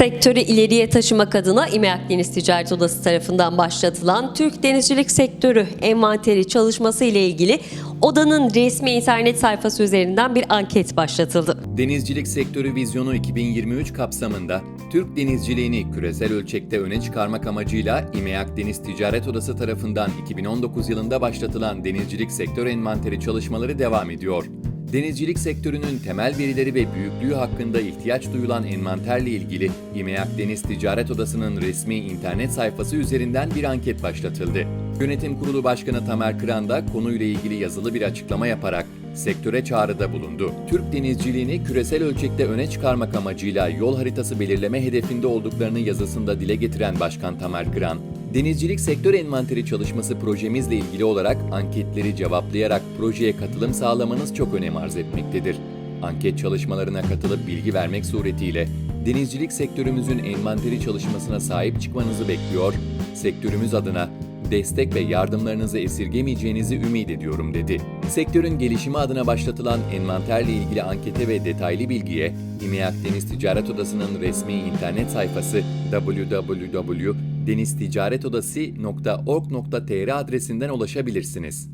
Sektörü ileriye taşımak adına İMEAK Deniz Ticaret Odası tarafından başlatılan Türk Denizcilik Sektörü envanteri çalışması ile ilgili odanın resmi internet sayfası üzerinden bir anket başlatıldı. Denizcilik Sektörü Vizyonu 2023 kapsamında Türk denizciliğini küresel ölçekte öne çıkarmak amacıyla İMEAK Deniz Ticaret Odası tarafından 2019 yılında başlatılan denizcilik sektör envanteri çalışmaları devam ediyor. Denizcilik sektörünün temel verileri ve büyüklüğü hakkında ihtiyaç duyulan envanterle ilgili İMEAK Deniz Ticaret Odası'nın resmi internet sayfası üzerinden bir anket başlatıldı. Yönetim Kurulu Başkanı Tamer Kıran da konuyla ilgili yazılı bir açıklama yaparak sektöre çağrıda bulundu. Türk denizciliğini küresel ölçekte öne çıkarmak amacıyla yol haritası belirleme hedefinde olduklarını yazısında dile getiren Başkan Tamer Kıran, Denizcilik Sektör Envanteri Çalışması projemizle ilgili olarak anketleri cevaplayarak projeye katılım sağlamanız çok önem arz etmektedir. Anket çalışmalarına katılıp bilgi vermek suretiyle denizcilik sektörümüzün envanteri çalışmasına sahip çıkmanızı bekliyor, sektörümüz adına destek ve yardımlarınızı esirgemeyeceğinizi ümit ediyorum dedi. Sektörün gelişimi adına başlatılan envanterle ilgili ankete ve detaylı bilgiye İMEAK Deniz Ticaret Odası'nın resmi internet sayfası www.denizticaretodası.org.tr adresinden ulaşabilirsiniz.